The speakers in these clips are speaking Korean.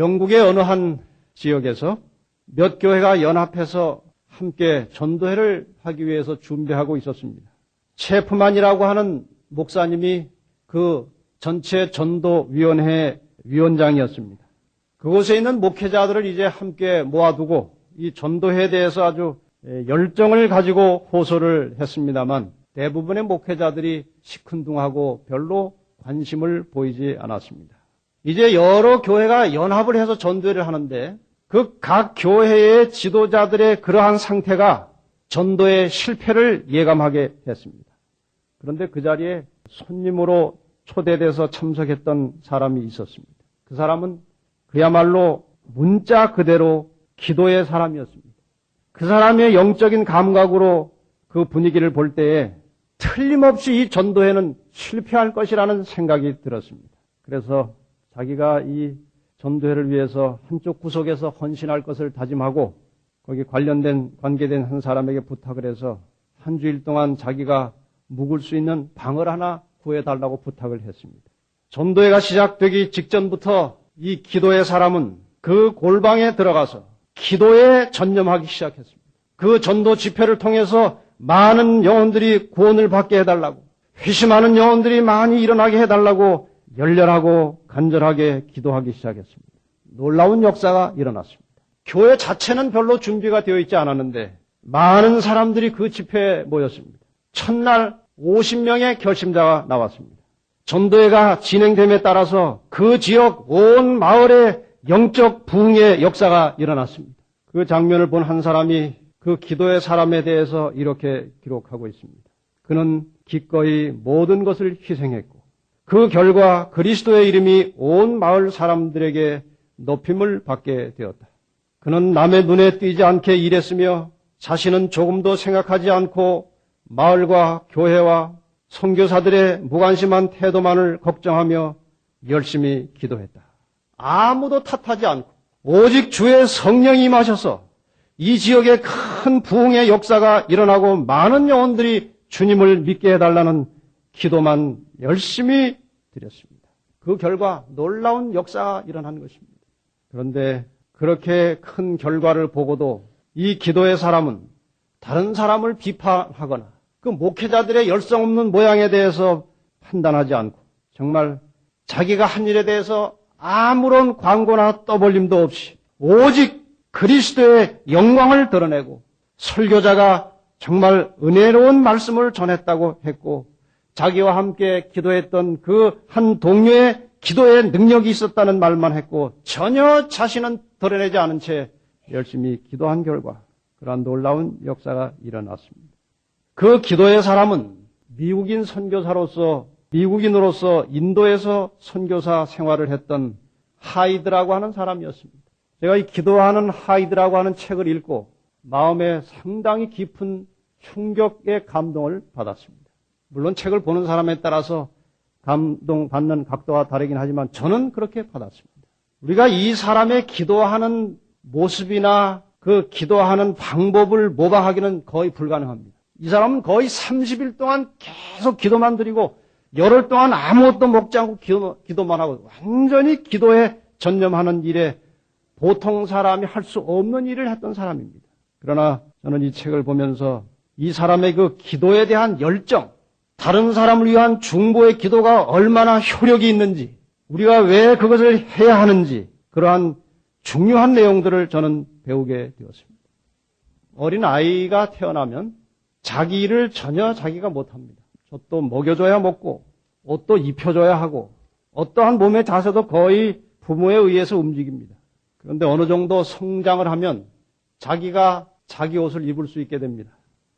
영국의 어느 한 지역에서 몇 교회가 연합해서 함께 전도회를 하기 위해서 준비하고 있었습니다. 체프만이라고 하는 목사님이 그 전체 전도위원회 위원장이었습니다. 그곳에 있는 목회자들을 이제 함께 모아두고 이 전도회에 대해서 아주 열정을 가지고 호소를 했습니다만 대부분의 목회자들이 시큰둥하고 별로 관심을 보이지 않았습니다. 이제 여러 교회가 연합을 해서 전도회를 하는데 그 각 교회의 지도자들의 그러한 상태가 전도의 실패를 예감하게 했습니다. 그런데 그 자리에 손님으로 초대돼서 참석했던 사람이 있었습니다. 그 사람은 그야말로 문자 그대로 기도의 사람이었습니다. 그 사람의 영적인 감각으로 그 분위기를 볼 때에 틀림없이 이 전도회는 실패할 것이라는 생각이 들었습니다. 그래서 자기가 이 전도회를 위해서 한쪽 구석에서 헌신할 것을 다짐하고 거기 관련된 관계된 한 사람에게 부탁을 해서 한 주일 동안 자기가 묵을 수 있는 방을 하나 구해달라고 부탁을 했습니다. 전도회가 시작되기 직전부터 이 기도의 사람은 그 골방에 들어가서 기도에 전념하기 시작했습니다. 그 전도 집회를 통해서 많은 영혼들이 구원을 받게 해달라고 회심하는 영혼들이 많이 일어나게 해달라고 열렬하고 간절하게 기도하기 시작했습니다. 놀라운 역사가 일어났습니다. 교회 자체는 별로 준비가 되어 있지 않았는데 많은 사람들이 그 집회에 모였습니다. 첫날 50명의 결심자가 나왔습니다. 전도회가 진행됨에 따라서 그 지역 온 마을에 영적 부흥의 역사가 일어났습니다. 그 장면을 본 한 사람이 그 기도의 사람에 대해서 이렇게 기록하고 있습니다. 그는 기꺼이 모든 것을 희생했고 그 결과 그리스도의 이름이 온 마을 사람들에게 높임을 받게 되었다. 그는 남의 눈에 띄지 않게 일했으며 자신은 조금도 생각하지 않고 마을과 교회와 선교사들의 무관심한 태도만을 걱정하며 열심히 기도했다. 아무도 탓하지 않고 오직 주의 성령이 임하셔서 이 지역에 큰 부흥의 역사가 일어나고 많은 영혼들이 주님을 믿게 해달라는 기도만 열심히 드렸습니다. 그 결과 놀라운 역사가 일어난 것입니다. 그런데 그렇게 큰 결과를 보고도 이 기도의 사람은 다른 사람을 비판하거나 그 목회자들의 열성 없는 모양에 대해서 판단하지 않고 정말 자기가 한 일에 대해서 아무런 광고나 떠벌림도 없이 오직 그리스도의 영광을 드러내고 설교자가 정말 은혜로운 말씀을 전했다고 했고 자기와 함께 기도했던 그 한 동료의 기도에 능력이 있었다는 말만 했고 전혀 자신은 드러내지 않은 채 열심히 기도한 결과 그러한 놀라운 역사가 일어났습니다. 그 기도의 사람은 미국인 선교사로서 미국인으로서 인도에서 선교사 생활을 했던 하이드라고 하는 사람이었습니다. 제가 이 기도하는 하이드라고 하는 책을 읽고 마음에 상당히 깊은 충격의 감동을 받았습니다. 물론 책을 보는 사람에 따라서 감동받는 각도가 다르긴 하지만 저는 그렇게 받았습니다. 우리가 이 사람의 기도하는 모습이나 그 기도하는 방법을 모방하기는 거의 불가능합니다. 이 사람은 거의 30일 동안 계속 기도만 드리고 열흘 동안 아무것도 먹지 않고 기도, 만 하고 완전히 기도에 전념하는 일에 보통 사람이 할 수 없는 일을 했던 사람입니다. 그러나 저는 이 책을 보면서 이 사람의 그 기도에 대한 열정, 다른 사람을 위한 중보의 기도가 얼마나 효력이 있는지, 우리가 왜 그것을 해야 하는지, 그러한 중요한 내용들을 저는 배우게 되었습니다. 어린 아이가 태어나면 자기 일을 전혀 자기가 못합니다. 젖도 먹여줘야 먹고, 옷도 입혀줘야 하고, 어떠한 몸의 자세도 거의 부모에 의해서 움직입니다. 그런데 어느 정도 성장을 하면 자기가 자기 옷을 입을 수 있게 됩니다.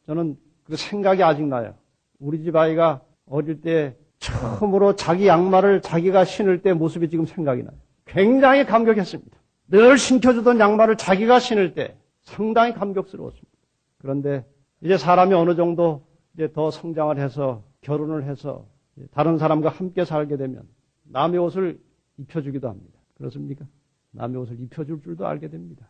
저는 그 생각이 아직 나요. 우리 집 아이가 어릴 때 처음으로 자기 양말을 자기가 신을 때 모습이 지금 생각이 나요. 굉장히 감격했습니다. 늘 신겨주던 양말을 자기가 신을 때 상당히 감격스러웠습니다. 그런데 이제 사람이 어느 정도 이제 더 성장을 해서 결혼을 해서 다른 사람과 함께 살게 되면 남의 옷을 입혀주기도 합니다. 그렇습니까? 남의 옷을 입혀줄 줄도 알게 됩니다.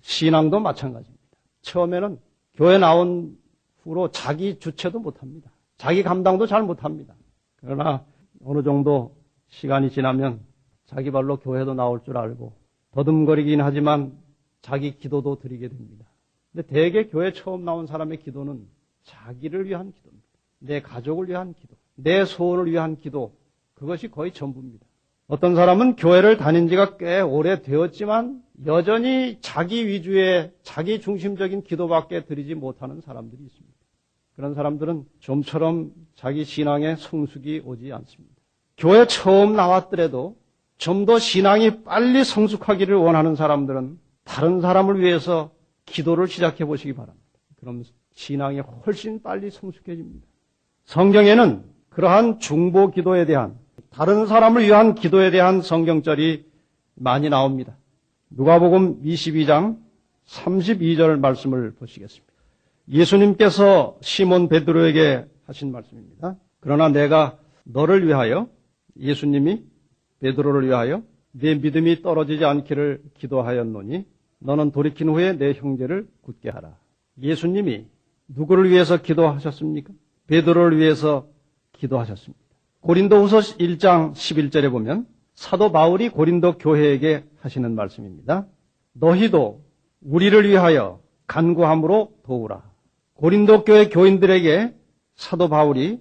신앙도 마찬가지입니다. 처음에는 교회 나온 후로 자기 주체도 못합니다. 자기 감당도 잘 못합니다. 그러나 어느 정도 시간이 지나면 자기 발로 교회도 나올 줄 알고 더듬거리긴 하지만 자기 기도도 드리게 됩니다. 근데 대개 교회 처음 나온 사람의 기도는 자기를 위한 기도입니다. 내 가족을 위한 기도, 내 소원을 위한 기도, 그것이 거의 전부입니다. 어떤 사람은 교회를 다닌 지가 꽤 오래 되었지만 여전히 자기 위주의 자기 중심적인 기도밖에 드리지 못하는 사람들이 있습니다. 그런 사람들은 좀처럼 자기 신앙에 성숙이 오지 않습니다. 교회 처음 나왔더라도 좀 더 신앙이 빨리 성숙하기를 원하는 사람들은 다른 사람을 위해서 기도를 시작해 보시기 바랍니다. 그럼 신앙이 훨씬 빨리 성숙해집니다. 성경에는 그러한 중보 기도에 대한 다른 사람을 위한 기도에 대한 성경절이 많이 나옵니다. 누가복음 22장 32절 말씀을 보시겠습니다. 예수님께서 시몬 베드로에게 하신 말씀입니다. 그러나 내가 너를 위하여 예수님이 베드로를 위하여 내 믿음이 떨어지지 않기를 기도하였노니 너는 돌이킨 후에 내 형제를 굳게 하라. 예수님이 누구를 위해서 기도하셨습니까? 베드로를 위해서 기도하셨습니다. 고린도후서 1장 11절에 보면 사도 바울이 고린도 교회에게 하시는 말씀입니다. 너희도 우리를 위하여 간구함으로 도우라. 고린도 교회 교인들에게 사도 바울이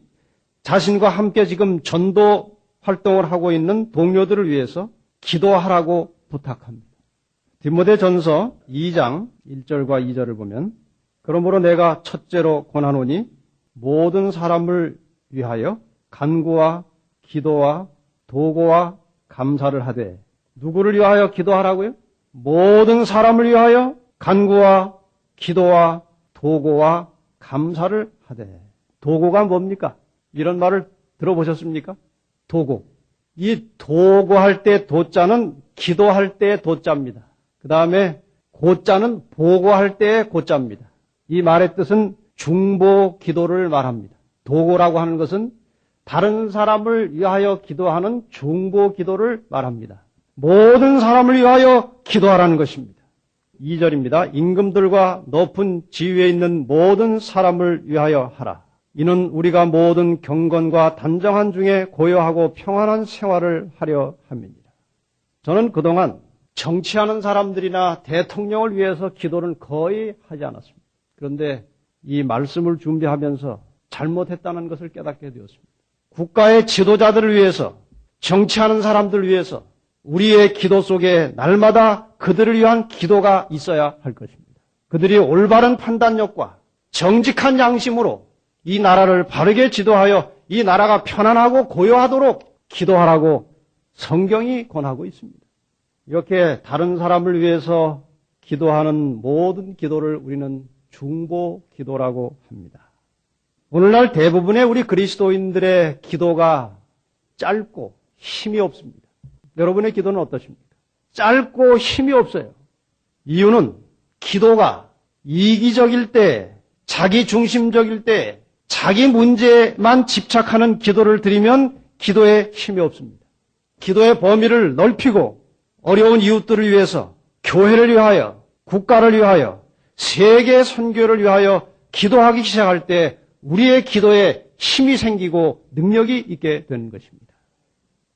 자신과 함께 지금 전도 활동을 하고 있는 동료들을 위해서 기도하라고 부탁합니다. 디모데 전서 2장 1절과 2절을 보면 그러므로 내가 첫째로 권하노니 모든 사람을 위하여 간구와 기도와 도고와 감사를 하되 누구를 위하여 기도하라고요? 모든 사람을 위하여 간구와 기도와 도고와 감사를 하되 도고가 뭡니까? 이런 말을 들어보셨습니까? 도고. 이 도고할 때 도자는 기도할 때 도자입니다. 그 다음에 고자는 보고할 때 고자입니다. 이 말의 뜻은 중보 기도를 말합니다. 도고라고 하는 것은 다른 사람을 위하여 기도하는 중보 기도를 말합니다. 모든 사람을 위하여 기도하라는 것입니다. 2절입니다. 임금들과 높은 지위에 있는 모든 사람을 위하여 하라. 이는 우리가 모든 경건과 단정한 중에 고요하고 평안한 생활을 하려 함입니다. 저는 그동안 정치하는 사람들이나 대통령을 위해서 기도를 거의 하지 않았습니다. 그런데 이 말씀을 준비하면서 잘못했다는 것을 깨닫게 되었습니다. 국가의 지도자들을 위해서, 정치하는 사람들을 위해서 우리의 기도 속에 날마다 그들을 위한 기도가 있어야 할 것입니다. 그들이 올바른 판단력과 정직한 양심으로 이 나라를 바르게 지도하여 이 나라가 편안하고 고요하도록 기도하라고 성경이 권하고 있습니다. 이렇게 다른 사람을 위해서 기도하는 모든 기도를 우리는 중보 기도라고 합니다. 오늘날 대부분의 우리 그리스도인들의 기도가 짧고 힘이 없습니다. 여러분의 기도는 어떠십니까? 짧고 힘이 없어요. 이유는 기도가 이기적일 때, 자기 중심적일 때, 자기 문제만 집착하는 기도를 드리면 기도에 힘이 없습니다. 기도의 범위를 넓히고 어려운 이웃들을 위해서, 교회를 위하여, 국가를 위하여, 세계 선교를 위하여 기도하기 시작할 때 우리의 기도에 힘이 생기고 능력이 있게 되는 것입니다.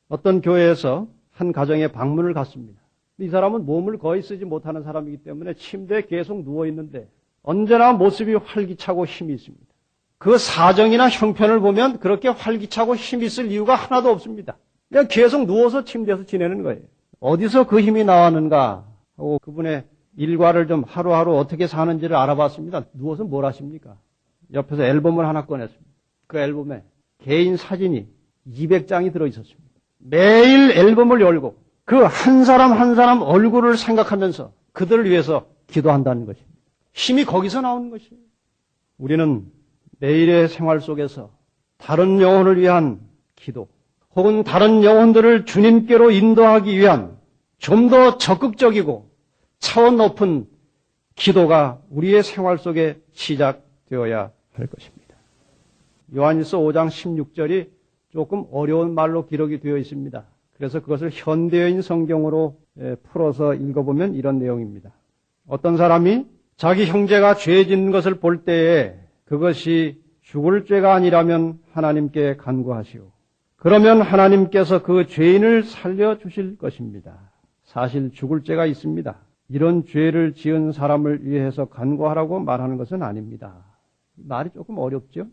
어떤 교회에서 한 가정에 방문을 갔습니다. 이 사람은 몸을 거의 쓰지 못하는 사람이기 때문에 침대에 계속 누워 있는데 언제나 모습이 활기차고 힘이 있습니다. 그 사정이나 형편을 보면 그렇게 활기차고 힘이 있을 이유가 하나도 없습니다. 그냥 계속 누워서 침대에서 지내는 거예요. 어디서 그 힘이 나왔는가 하고 그분의 일과를 좀 하루하루 어떻게 사는지를 알아봤습니다. 누워서 뭘 하십니까? 옆에서 앨범을 하나 꺼냈습니다. 그 앨범에 개인 사진이 200장이 들어있었습니다. 매일 앨범을 열고 그 한 사람 한 사람 얼굴을 생각하면서 그들을 위해서 기도한다는 것입니다. 힘이 거기서 나오는 것이에요. 우리는 매일의 생활 속에서 다른 영혼을 위한 기도 혹은 다른 영혼들을 주님께로 인도하기 위한 좀 더 적극적이고 차원 높은 기도가 우리의 생활 속에 시작되어야 할 것입니다. 요한일서 5장 16절이 조금 어려운 말로 기록이 되어 있습니다. 그래서 그것을 현대인 성경으로 풀어서 읽어보면 이런 내용입니다. 어떤 사람이 자기 형제가 죄 짓는 것을 볼 때에 그것이 죽을 죄가 아니라면 하나님께 간구하시오. 그러면 하나님께서 그 죄인을 살려주실 것입니다. 사실 죽을 죄가 있습니다. 이런 죄를 지은 사람을 위해서 간구하라고 말하는 것은 아닙니다. 말이 조금 어렵죠?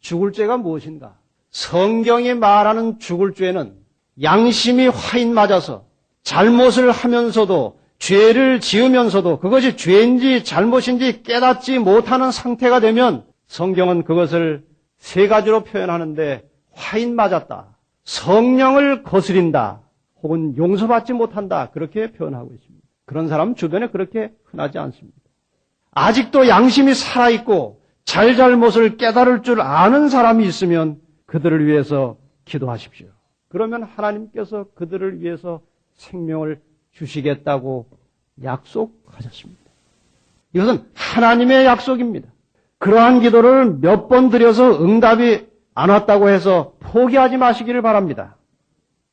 죽을 죄가 무엇인가? 성경이 말하는 죽을 죄는 양심이 화인 맞아서 잘못을 하면서도 죄를 지으면서도 그것이 죄인지 잘못인지 깨닫지 못하는 상태가 되면 성경은 그것을 세 가지로 표현하는데 화인 맞았다. 성령을 거스린다. 혹은 용서받지 못한다. 그렇게 표현하고 있습니다. 그런 사람 주변에 그렇게 흔하지 않습니다. 아직도 양심이 살아있고 잘잘못을 깨달을 줄 아는 사람이 있으면 그들을 위해서 기도하십시오. 그러면 하나님께서 그들을 위해서 생명을 주시겠다고 약속하셨습니다. 이것은 하나님의 약속입니다. 그러한 기도를 몇 번 드려서 응답이 안 왔다고 해서 포기하지 마시기를 바랍니다.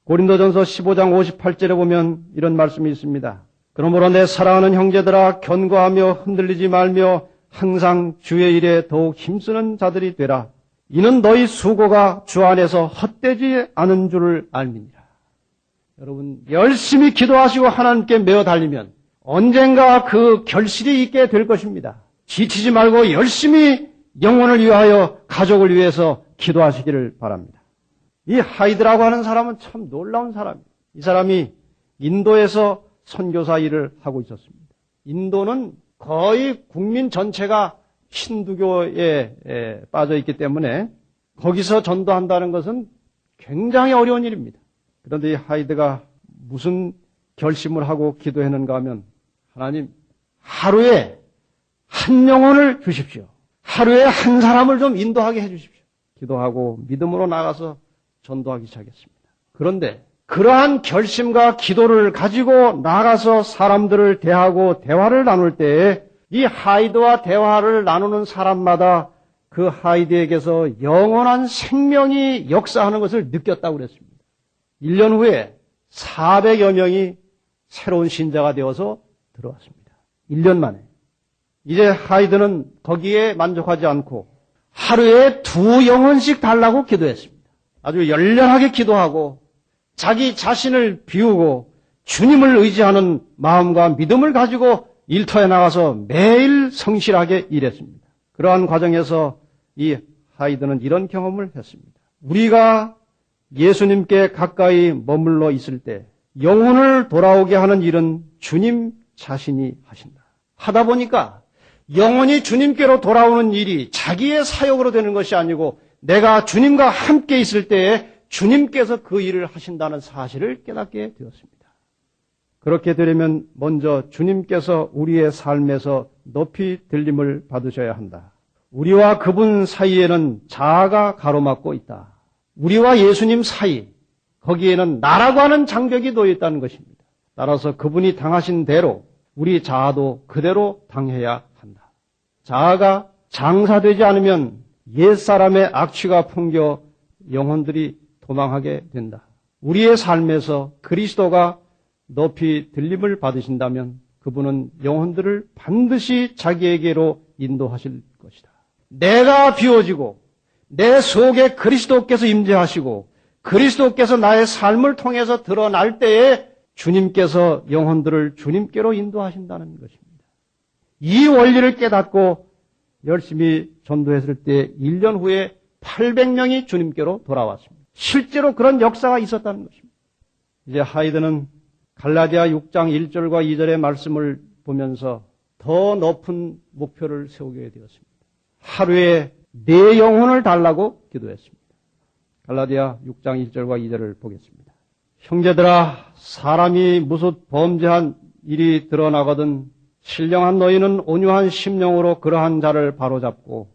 고린도전서 15장 58절에 보면 이런 말씀이 있습니다. 그러므로 내 사랑하는 형제들아 견고하며 흔들리지 말며 항상 주의 일에 더욱 힘쓰는 자들이 되라. 이는 너희 수고가 주 안에서 헛되지 않은 줄을 알미니라. 여러분 열심히 기도하시고 하나님께 메어 달리면 언젠가 그 결실이 있게 될 것입니다. 지치지 말고 열심히 영혼을 위하여 가족을 위해서 기도하시기를 바랍니다. 이 하이드라고 하는 사람은 참 놀라운 사람이에요. 이 사람이 인도에서 선교사 일을 하고 있었습니다. 인도는 거의 국민 전체가 힌두교에 빠져 있기 때문에 거기서 전도한다는 것은 굉장히 어려운 일입니다. 그런데 이 하이드가 무슨 결심을 하고 기도했는가 하면 하나님 하루에 한 영혼을 주십시오. 하루에 한 사람을 좀 인도하게 해 주십시오. 기도하고 믿음으로 나가서 전도하기 시작했습니다. 그런데 그러한 결심과 기도를 가지고 나가서 사람들을 대하고 대화를 나눌 때에 이 하이드와 대화를 나누는 사람마다 그 하이드에게서 영원한 생명이 역사하는 것을 느꼈다고 그랬습니다. 1년 후에 400여 명이 새로운 신자가 되어서 들어왔습니다. 1년 만에. 이제 하이드는 거기에 만족하지 않고 하루에 두 영혼씩 달라고 기도했습니다. 아주 열렬하게 기도하고 자기 자신을 비우고 주님을 의지하는 마음과 믿음을 가지고 일터에 나가서 매일 성실하게 일했습니다. 그러한 과정에서 이 하이드는 이런 경험을 했습니다. 우리가 예수님께 가까이 머물러 있을 때 영혼을 돌아오게 하는 일은 주님 자신이 하신다. 하다 보니까 영혼이 주님께로 돌아오는 일이 자기의 사역으로 되는 것이 아니고 내가 주님과 함께 있을 때에 주님께서 그 일을 하신다는 사실을 깨닫게 되었습니다. 그렇게 되려면 먼저 주님께서 우리의 삶에서 높이 들림을 받으셔야 한다. 우리와 그분 사이에는 자아가 가로막고 있다. 우리와 예수님 사이, 거기에는 나라고 하는 장벽이 놓여 있다는 것입니다. 따라서 그분이 당하신 대로 우리 자아도 그대로 당해야 한다. 자아가 장사되지 않으면 옛사람의 악취가 풍겨 영혼들이 도망하게 된다. 우리의 삶에서 그리스도가 높이 들림을 받으신다면 그분은 영혼들을 반드시 자기에게로 인도하실 것이다. 내가 비워지고 내 속에 그리스도께서 임재하시고 그리스도께서 나의 삶을 통해서 드러날 때에 주님께서 영혼들을 주님께로 인도하신다는 것입니다. 이 원리를 깨닫고 열심히 전도했을 때 1년 후에 800명이 주님께로 돌아왔습니다. 실제로 그런 역사가 있었다는 것입니다. 이제 하이드는 갈라디아 6장 1절과 2절의 말씀을 보면서 더 높은 목표를 세우게 되었습니다. 하루에 내 영혼을 달라고 기도했습니다. 갈라디아 6장 1절과 2절을 보겠습니다. 형제들아 사람이 무릇 범죄한 일이 드러나거든 신령한 너희는 온유한 심령으로 그러한 자를 바로잡고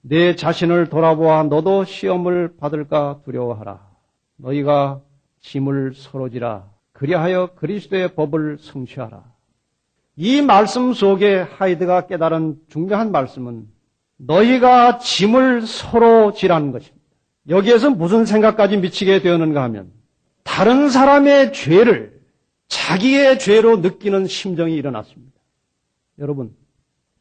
내 자신을 돌아보아 너도 시험을 받을까 두려워하라. 너희가 짐을 서로 지라. 그리하여 그리스도의 법을 성취하라. 이 말씀 속에 하이드가 깨달은 중요한 말씀은 너희가 짐을 서로 지라는 것입니다. 여기에서 무슨 생각까지 미치게 되었는가 하면 다른 사람의 죄를 자기의 죄로 느끼는 심정이 일어났습니다. 여러분,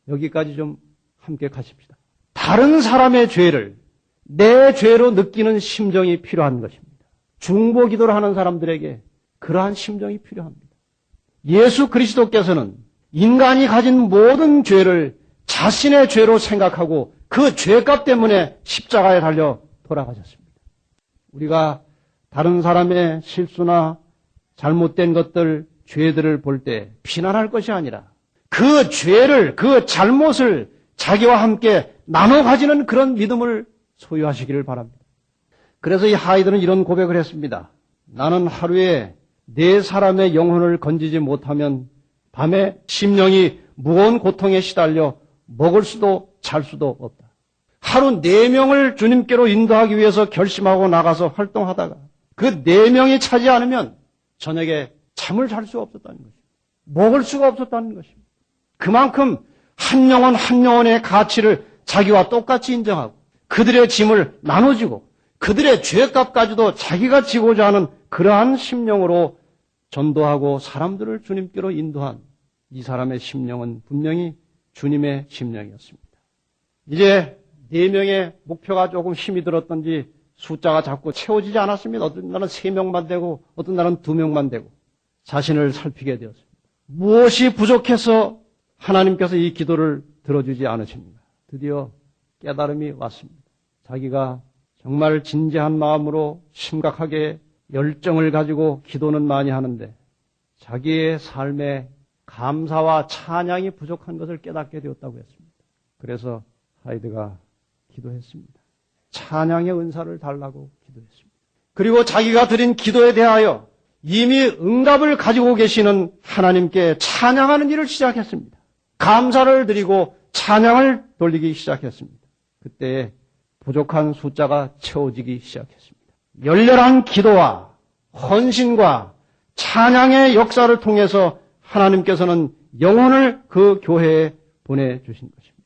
여기까지 좀 함께 가십시다. 다른 사람의 죄를 내 죄로 느끼는 심정이 필요한 것입니다. 중보 기도를 하는 사람들에게 그러한 심정이 필요합니다. 예수 그리스도께서는 인간이 가진 모든 죄를 자신의 죄로 생각하고 그 죄값 때문에 십자가에 달려 돌아가셨습니다. 우리가 다른 사람의 실수나 잘못된 것들, 죄들을 볼 때 비난할 것이 아니라 그 죄를, 그 잘못을 자기와 함께 나눠 가지는 그런 믿음을 소유하시기를 바랍니다. 그래서 이 하이드는 이런 고백을 했습니다. 나는 하루에 네 사람의 영혼을 건지지 못하면 밤에 심령이 무거운 고통에 시달려 먹을 수도 잘 수도 없다. 하루 네 명을 주님께로 인도하기 위해서 결심하고 나가서 활동하다가 그 네 명이 차지 않으면 저녁에 잠을 잘 수 없었다는 것입니다. 먹을 수가 없었다는 것입니다. 그만큼 한 영혼 한 영혼의 가치를 자기와 똑같이 인정하고 그들의 짐을 나눠주고 그들의 죄값까지도 자기가 지고자 하는 그러한 심령으로 전도하고 사람들을 주님께로 인도한 이 사람의 심령은 분명히 주님의 심령이었습니다. 이제 네 명의 목표가 조금 힘이 들었던지 숫자가 자꾸 채워지지 않았습니다. 어떤 날은 세 명만 되고 어떤 날은 두 명만 되고 자신을 살피게 되었습니다. 무엇이 부족해서 하나님께서 이 기도를 들어주지 않으십니까? 드디어 깨달음이 왔습니다. 자기가 정말 진지한 마음으로 심각하게 열정을 가지고 기도는 많이 하는데 자기의 삶에 감사와 찬양이 부족한 것을 깨닫게 되었다고 했습니다. 그래서 하이드가 기도했습니다. 찬양의 은사를 달라고 기도했습니다. 그리고 자기가 드린 기도에 대하여 이미 응답을 가지고 계시는 하나님께 찬양하는 일을 시작했습니다. 감사를 드리고 찬양을 돌리기 시작했습니다. 그때 부족한 숫자가 채워지기 시작했습니다. 열렬한 기도와 헌신과 찬양의 역사를 통해서 하나님께서는 영혼을 그 교회에 보내주신 것입니다.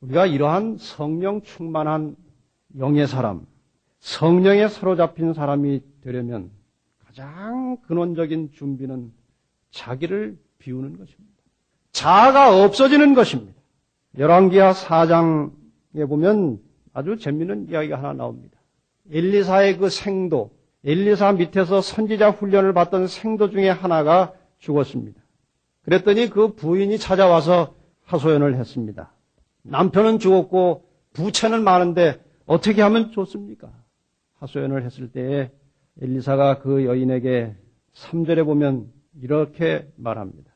우리가 이러한 성령 충만한 영의 사람, 성령에 사로잡힌 사람이 되려면 가장 근원적인 준비는 자기를 비우는 것입니다. 자아가 없어지는 것입니다. 열왕기하 4장에 보면 아주 재미있는 이야기가 하나 나옵니다. 엘리사의 그 생도, 엘리사 밑에서 선지자 훈련을 받던 생도 중에 하나가 죽었습니다. 그랬더니 그 부인이 찾아와서 하소연을 했습니다. 남편은 죽었고 부채는 많은데 어떻게 하면 좋습니까? 하소연을 했을 때에 엘리사가 그 여인에게 3절에 보면 이렇게 말합니다.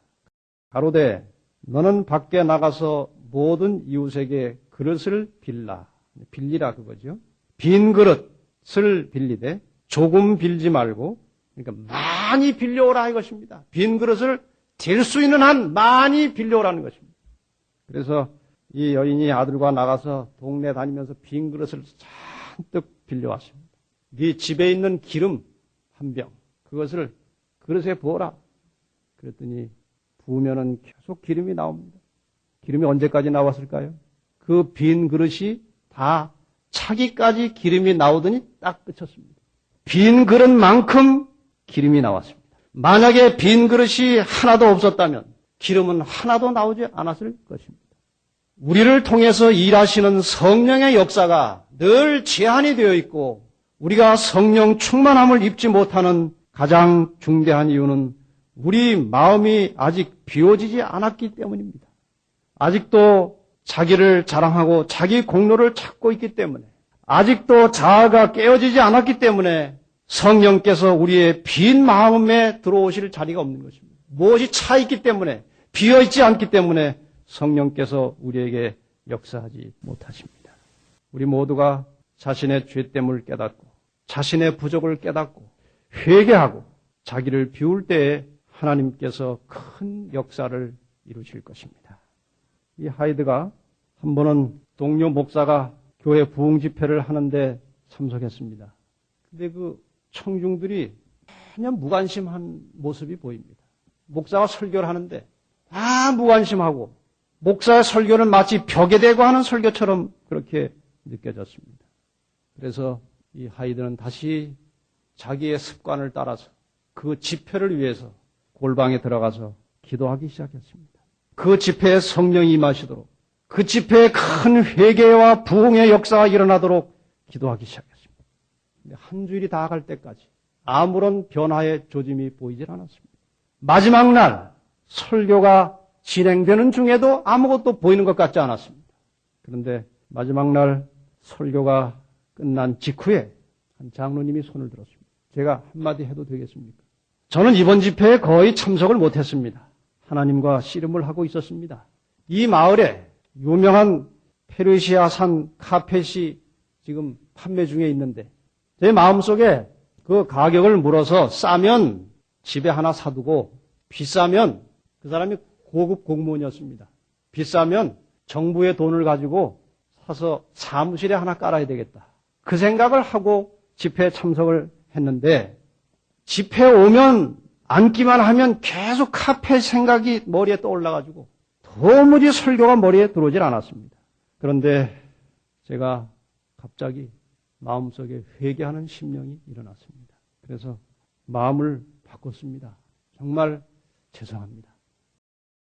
가로되 너는 밖에 나가서 모든 이웃에게 그릇을 빌라. 빌리라 그거죠. 빈 그릇 을 빌리되 조금 빌지 말고 그러니까 많이 빌려오라 이것입니다. 빈 그릇을 될 수 있는 한 많이 빌려오라는 것입니다. 그래서 이 여인이 아들과 나가서 동네 다니면서 빈 그릇을 잔뜩 빌려왔습니다. 네 집에 있는 기름 한 병, 그것을 그릇에 부어라. 그랬더니 부으면은 계속 기름이 나옵니다. 기름이 언제까지 나왔을까요? 그 빈 그릇이 다 차기까지 기름이 나오더니 딱 그쳤습니다. 빈 그릇만큼 기름이 나왔습니다. 만약에 빈 그릇이 하나도 없었다면 기름은 하나도 나오지 않았을 것입니다. 우리를 통해서 일하시는 성령의 역사가 늘 제한이 되어 있고 우리가 성령 충만함을 입지 못하는 가장 중대한 이유는 우리 마음이 아직 비워지지 않았기 때문입니다. 아직도 자기를 자랑하고 자기 공로를 찾고 있기 때문에 아직도 자아가 깨어지지 않았기 때문에 성령께서 우리의 빈 마음에 들어오실 자리가 없는 것입니다. 무엇이 차 있기 때문에 비어 있지 않기 때문에 성령께서 우리에게 역사하지 못하십니다. 우리 모두가 자신의 죄됨을 깨닫고 자신의 부족을 깨닫고 회개하고 자기를 비울 때에 하나님께서 큰 역사를 이루실 것입니다. 이 하이드가 한 번은 동료 목사가 교회 부흥 집회를 하는데 참석했습니다. 근데 그 청중들이 전혀 무관심한 모습이 보입니다. 목사가 설교를 하는데 다 무관심하고 목사의 설교는 마치 벽에 대고 하는 설교처럼 그렇게 느껴졌습니다. 그래서 이 하이드는 다시 자기의 습관을 따라서 그 집회를 위해서 골방에 들어가서 기도하기 시작했습니다. 그 집회에 성령이 임하시도록 그 집회에 큰 회개와 부흥의 역사가 일어나도록 기도하기 시작했습니다. 한 주일이 다 갈 때까지 아무런 변화의 조짐이 보이질 않았습니다. 마지막 날 설교가 진행되는 중에도 아무것도 보이는 것 같지 않았습니다. 그런데 마지막 날 설교가 끝난 직후에 한 장로님이 손을 들었습니다. 제가 한마디 해도 되겠습니까? 저는 이번 집회에 거의 참석을 못했습니다. 하나님과 씨름을 하고 있었습니다. 이 마을에 유명한 페르시아산 카펫이 지금 판매 중에 있는데 제 마음속에 그 가격을 물어서 싸면 집에 하나 사두고 비싸면 그 사람이 고급 공무원이었습니다. 비싸면 정부의 돈을 가지고 사서 사무실에 하나 깔아야 되겠다. 그 생각을 하고 집회에 참석을 했는데 집회 오면 앉기만 하면 계속 카페 생각이 머리에 떠올라가지고 도무지 설교가 머리에 들어오질 않았습니다. 그런데 제가 갑자기 마음속에 회개하는 심령이 일어났습니다. 그래서 마음을 바꿨습니다. 정말 죄송합니다.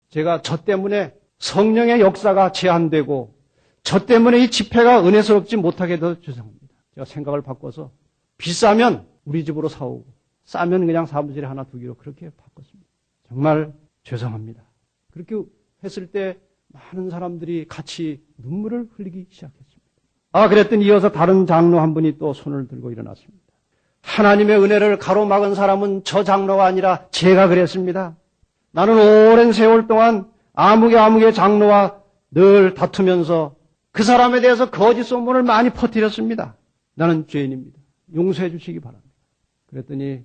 제가 저 때문에 성령의 역사가 제한되고 저 때문에 이 집회가 은혜스럽지 못하게 더 죄송합니다. 제가 생각을 바꿔서 비싸면 우리 집으로 사오고 싸면 그냥 사무실에 하나 두기로 그렇게 바꿨습니다. 정말 죄송합니다. 그렇게 했을 때 많은 사람들이 같이 눈물을 흘리기 시작했습니다. 아, 그랬더니 이어서 다른 장로 한 분이 또 손을 들고 일어났습니다. 하나님의 은혜를 가로막은 사람은 저 장로가 아니라 제가 그랬습니다. 나는 오랜 세월 동안 아무개 아무개 장로와 늘 다투면서 그 사람에 대해서 거짓 소문을 많이 퍼뜨렸습니다. 나는 죄인입니다. 용서해 주시기 바랍니다. 그랬더니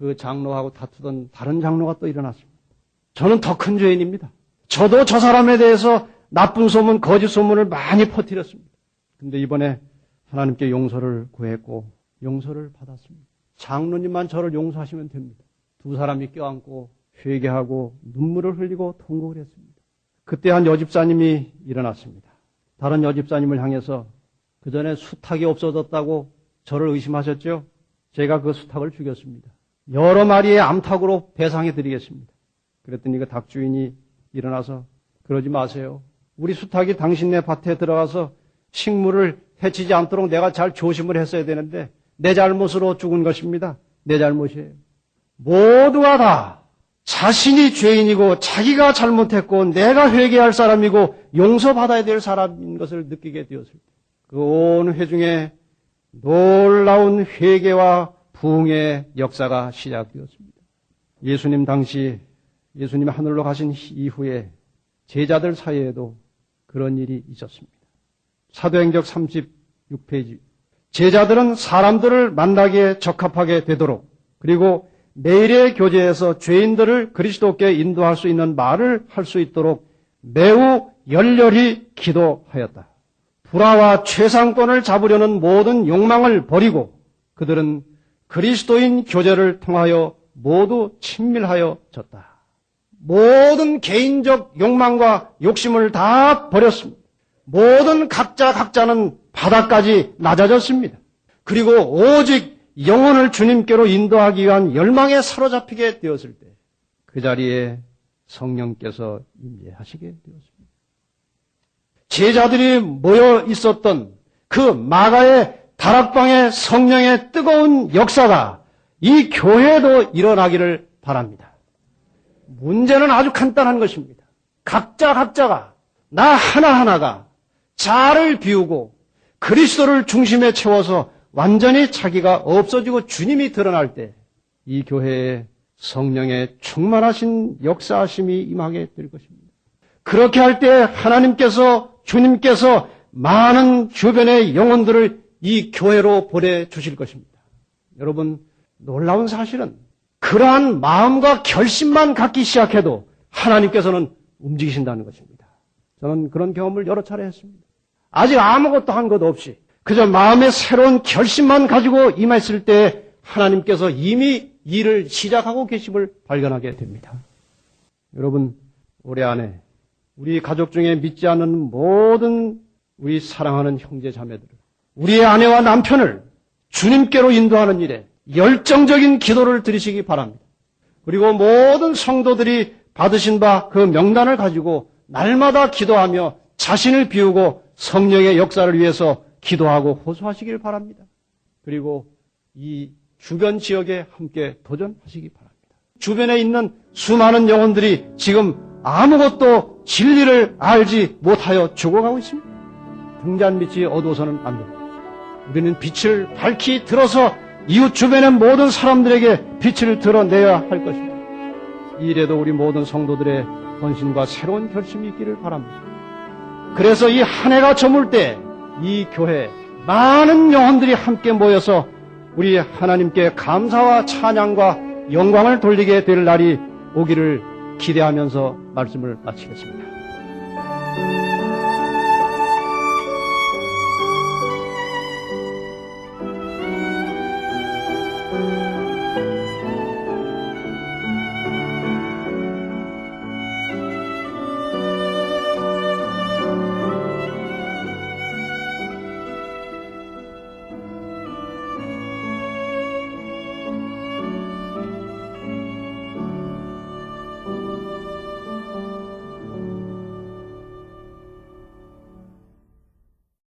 그 장로하고 다투던 다른 장로가 또 일어났습니다. 저는 더 큰 죄인입니다. 저도 저 사람에 대해서 나쁜 소문, 거짓 소문을 많이 퍼뜨렸습니다. 근데 이번에 하나님께 용서를 구했고 용서를 받았습니다. 장로님만 저를 용서하시면 됩니다. 두 사람이 껴안고 회개하고 눈물을 흘리고 통곡을 했습니다. 그때 한 여집사님이 일어났습니다. 다른 여집사님을 향해서 그 전에 수탉이 없어졌다고 저를 의심하셨죠? 제가 그 수탉을 죽였습니다. 여러 마리의 암탉으로 배상해 드리겠습니다. 그랬더니 그 닭 주인이 일어나서 그러지 마세요. 우리 수탉이 당신네 밭에 들어가서 식물을 해치지 않도록 내가 잘 조심을 했어야 되는데 내 잘못으로 죽은 것입니다. 내 잘못이에요. 모두가 다 자신이 죄인이고 자기가 잘못했고 내가 회개할 사람이고 용서받아야 될 사람인 것을 느끼게 되었을 때 그 온 회중에 놀라운 회개와 부흥의 역사가 시작되었습니다. 예수님 당시 예수님 하늘로 가신 이후에 제자들 사이에도 그런 일이 있었습니다. 사도행적 36페이지. 제자들은 사람들을 만나기에 적합하게 되도록 그리고 매일의 교제에서 죄인들을 그리스도께 인도할 수 있는 말을 할 수 있도록 매우 열렬히 기도하였다. 불화와 최상권을 잡으려는 모든 욕망을 버리고 그들은 그리스도인 교제를 통하여 모두 친밀하여 졌다. 모든 개인적 욕망과 욕심을 다 버렸습니다. 모든 각자 각자는 바닥까지 낮아졌습니다. 그리고 오직 영혼을 주님께로 인도하기 위한 열망에 사로잡히게 되었을 때 그 자리에 성령께서 임재하시게 되었습니다. 제자들이 모여 있었던 그 마가의 다락방의 성령의 뜨거운 역사가 이 교회에도 일어나기를 바랍니다. 문제는 아주 간단한 것입니다. 각자 각자가 나 하나하나가 자를 비우고 그리스도를 중심에 채워서 완전히 자기가 없어지고 주님이 드러날 때 이 교회에 성령의 충만하신 역사하심이 임하게 될 것입니다. 그렇게 할 때 하나님께서 주님께서 많은 주변의 영혼들을 이 교회로 보내주실 것입니다. 여러분, 놀라운 사실은 그러한 마음과 결심만 갖기 시작해도 하나님께서는 움직이신다는 것입니다. 저는 그런 경험을 여러 차례 했습니다. 아직 아무것도 한 것 없이 그저 마음의 새로운 결심만 가지고 임했을 때 하나님께서 이미 일을 시작하고 계심을 발견하게 됩니다. 여러분, 올해 안에 우리 가족 중에 믿지 않는 모든 우리 사랑하는 형제 자매들, 우리의 아내와 남편을 주님께로 인도하는 일에 열정적인 기도를 드리시기 바랍니다. 그리고 모든 성도들이 받으신 바 그 명단을 가지고 날마다 기도하며 자신을 비우고 성령의 역사를 위해서 기도하고 호소하시길 바랍니다. 그리고 이 주변 지역에 함께 도전하시기 바랍니다. 주변에 있는 수많은 영혼들이 지금 아무것도 진리를 알지 못하여 죽어가고 있습니다. 등잔 밑이 어두워서는 안 됩니다. 우리는 빛을 밝히 들어서 이웃 주변의 모든 사람들에게 빛을 드러내야 할 것입니다. 이 일에도 우리 모든 성도들의 헌신과 새로운 결심이 있기를 바랍니다. 그래서 이 한 해가 저물 때 이 교회 많은 영혼들이 함께 모여서 우리 하나님께 감사와 찬양과 영광을 돌리게 될 날이 오기를 기대하면서 말씀을 마치겠습니다.